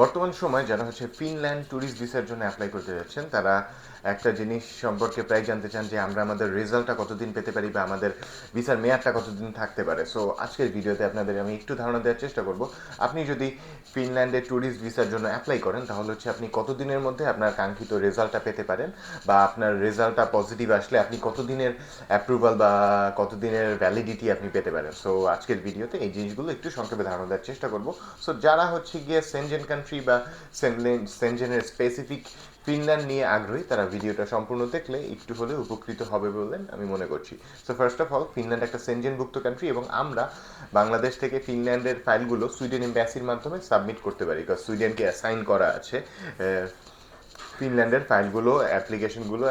বর্তমান সময় যারা হচ্ছে ফিনল্যান্ড ট্যুরিস্ট ভিসার জন্য অ্যাপ্লাই করতে যাচ্ছেন, তারা একটা জিনিস সম্পর্কে প্রায় জানতে চান যে আমরা আমাদের রেজাল্টটা কতদিন পেতে পারি বা আমাদের ভিসার মেয়াদটা কতদিন থাকতে পারে। সো আজকের ভিডিওতে আপনাদের আমি একটু ধারণা দেওয়ার চেষ্টা করব। আপনি যদি ফিনল্যান্ডের ট্যুরিস্ট ভিসার জন্য অ্যাপ্লাই করেন, তাহলে হচ্ছে আপনি কতদিনের মধ্যে আপনার কাঙ্ক্ষিত রেজাল্টটা পেতে পারেন বা আপনার রেজাল্টটা পজিটিভ আসলে আপনি কতদিনের অ্যাপ্রুভাল বা কতদিনের ভ্যালিডিটি আপনি পেতে পারেন। সো আজকের ভিডিওতে এই জিনিসগুলো একটু সংক্ষেপে ধারণা দেওয়ার চেষ্টা করব। সো যারা হচ্ছে গিয়ে সেনজেন কান্ট্রি বা সেনজেনের স্পেসিফিক ফিনল্যান্ড নিয়ে আগ্রহী, তারা ভিডিওটা সম্পূর্ণ দেখলে একটু হলে উপকৃত হবে বলে আমি মনে করছি। So first of all Finland একটা সেনজেনভুক্ত কান্ট্রি এবং আমরা বাংলাদেশ থেকে ফিনল্যান্ডের ফাইলগুলো সুইডেন এম্বাসির মাধ্যমে সাবমিট করতে পারি কারণ সুইডেনকে অ্যাসাইন করা আছে ফিনল্যান্ডের ফাইলগুলো অ্যাপ্লিকেশনগুলো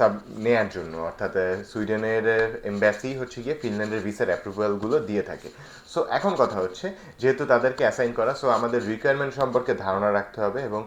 সাব নেয়ার জন্য। অর্থাৎ সুইডেনের এম্বাসি হচ্ছে গিয়ে ফিনল্যান্ডের ভিসার অ্যাপ্রুভালগুলো দিয়ে থাকে। সো এখন কথা হচ্ছে, যেহেতু তাদেরকে অ্যাসাইন করা সো আমাদের রিকোয়ারমেন্ট সম্পর্কে ধারণা রাখতে হবে এবং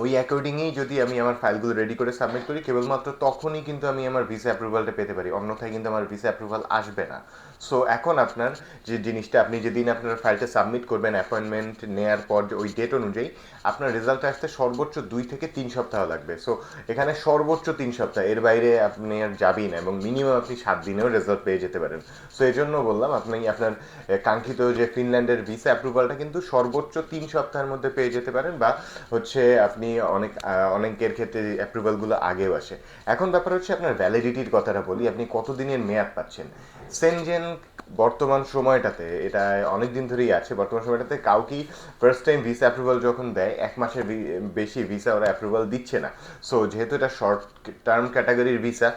ওই অ্যাকর্ডিংয়েই যদি আমি আমার ফাইলগুলো রেডি করে সাবমিট করি, কেবলমাত্র তখনই কিন্তু আমি আমার ভিসা অ্যাপ্রুভালটা পেতে পারি। অন্যথায় কিন্তু আমার ভিসা অ্যাপ্রুভাল আসবে না। সো এখন আপনার যে জিনিসটা, আপনি যেদিন আপনার ফাইলটা সাবমিট করবেন অ্যাপয়েন্টমেন্ট নেওয়ার পর ওই ডেট অনুযায়ী, আপনার রেজাল্ট আসতে সর্বোচ্চ দুই থেকে তিন সপ্তাহ লাগবে। সো এখানে সর্বোচ্চ তিন সপ্তাহ, এর বাইরে আপনি আর যাবেই না এবং মিনিমাম আপনি সাত দিনেও রেজাল্ট পেয়ে যেতে পারেন। সো এই জন্য বললাম, আপনি আপনার কাঙ্ক্ষিত যে ফিনল্যান্ডের ভিসা অ্যাপ্রুভালটা কিন্তু সর্বোচ্চ তিন সপ্তাহের মধ্যে পেয়ে যেতে পারেন বা হচ্ছে আপনি অনেক আহ, অনেকের ক্ষেত্রে অ্যাপ্রুভালগুলো আগেও আসে। এখন ব্যাপার হচ্ছে আপনার ভ্যালিডিটির কথাটা বলি আপনি কতদিনের মেয়াদ পাচ্ছেন? সেনজেন বর্তমান সময়টাতে এটা অনেক দিন ধরেই আছে বর্তমান সময়টাতে কাউকেই ফার্স্ট টাইম ভিসা অ্যাপ্রুভাল যখন দেয় এক মাসের বেশি ভিসা ওরা অ্যাপ্রুভাল দিচ্ছে না। সো যেহেতু এটা শর্ট টার্ম ক্যাটাগরির ভিসা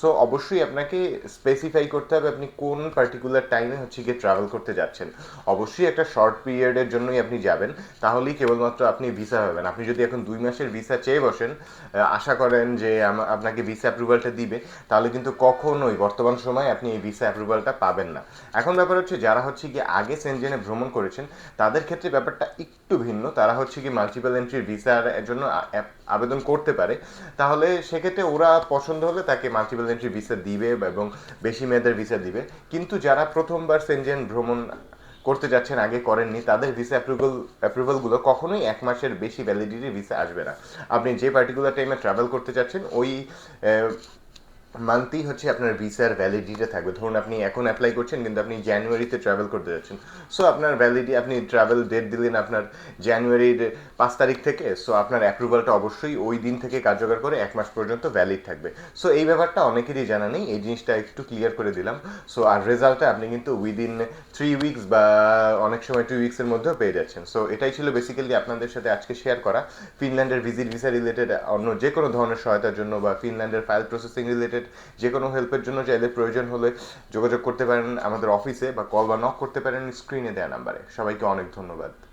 সো অবশ্যই আপনাকে স্পেসিফাই করতে হবে আপনি কোন পার্টিকুলার টাইমে হচ্ছে গিয়ে ট্রাভেল করতে যাচ্ছেন। অবশ্যই একটা শর্ট পিরিয়ডের জন্যই আপনি যাবেন তাহলেই কেবলমাত্র আপনি ভিসা পাবেন। আপনি যদি এখন দুই মাসের ভিসা চেয়ে বসেন আশা করেন যে আপনাকে ভিসা অ্যাপ্রুভালটা দিবে, তাহলে কিন্তু কখনোই বর্তমান সময় আপনি এই ভিসা অ্যাপ্রুভালটা পাবেন না। এখন ব্যাপার হচ্ছে, যারা হচ্ছে গিয়ে আগে সেনজেনে ভ্রমণ করেছেন, তাদের ক্ষেত্রে ব্যাপারটা একটু ভিন্ন। তারা হচ্ছে কি মাল্টিপল এন্ট্রির ভিসার জন্য আবেদন করতে পারে। তাহলে সেক্ষেত্রে ওরা পছন্দ হলে তাকে মাল্টিপল এন্ট্রি ভিসা দিবে এবং বেশি মেয়াদের ভিসা দিবে। কিন্তু যারা প্রথমবার সেনজেন ভ্রমণ করতে যাচ্ছেন, আগে করেননি, তাদের ভিসা অ্যাপ্রুভাল অ্যাপ্রুভালগুলো কখনোই এক মাসের বেশি ভ্যালিডিটির ভিসা আসবে না। আপনি যে পার্টিকুলার টাইমে ট্রাভেল করতে যাচ্ছেন, ওই মান্থই হচ্ছে আপনার ভিসার ভ্যালিডিটি থাকবে। ধরুন আপনি এখন অ্যাপ্লাই করছেন, কিন্তু আপনি জানুয়ারিতে ট্রাভেল করতে যাচ্ছেন। সো আপনার ভ্যালিডি আপনি ট্রাভেল ডেট দিলেন আপনার জানুয়ারির পাঁচ তারিখ থেকে সো আপনার অ্যাপ্রুভালটা অবশ্যই ওই দিন থেকে কার্যকর করে এক মাস পর্যন্ত ভ্যালিড থাকবে। সো এই ব্যাপারটা অনেকেরই জানা নেই, এই জিনিসটা একটু ক্লিয়ার করে দিলাম। সো আর রেজাল্টটা আপনি কিন্তু উইদিন থ্রি উইকস বা অনেক সময় টু উইকসের মধ্যেও পেয়ে যাচ্ছেন। সো এটাই ছিল বেসিক্যালি আপনাদের সাথে আজকে শেয়ার করা। ফিনল্যান্ডের ভিজিট ভিসা রিলেটেড অন্য যে কোনো ধরনের সহায়তার জন্য বা ফিনল্যান্ডের ফাইল প্রসেসিং রিলেটেড যে কোনো হেল্পের জন্য চাইলে প্রয়োজন হলে যোগাযোগ করতে পারেন আমাদের অফিসে বা কল বা নক করতে পারেন স্ক্রিনে দেওয়া নাম্বারে সবাইকে অনেক ধন্যবাদ।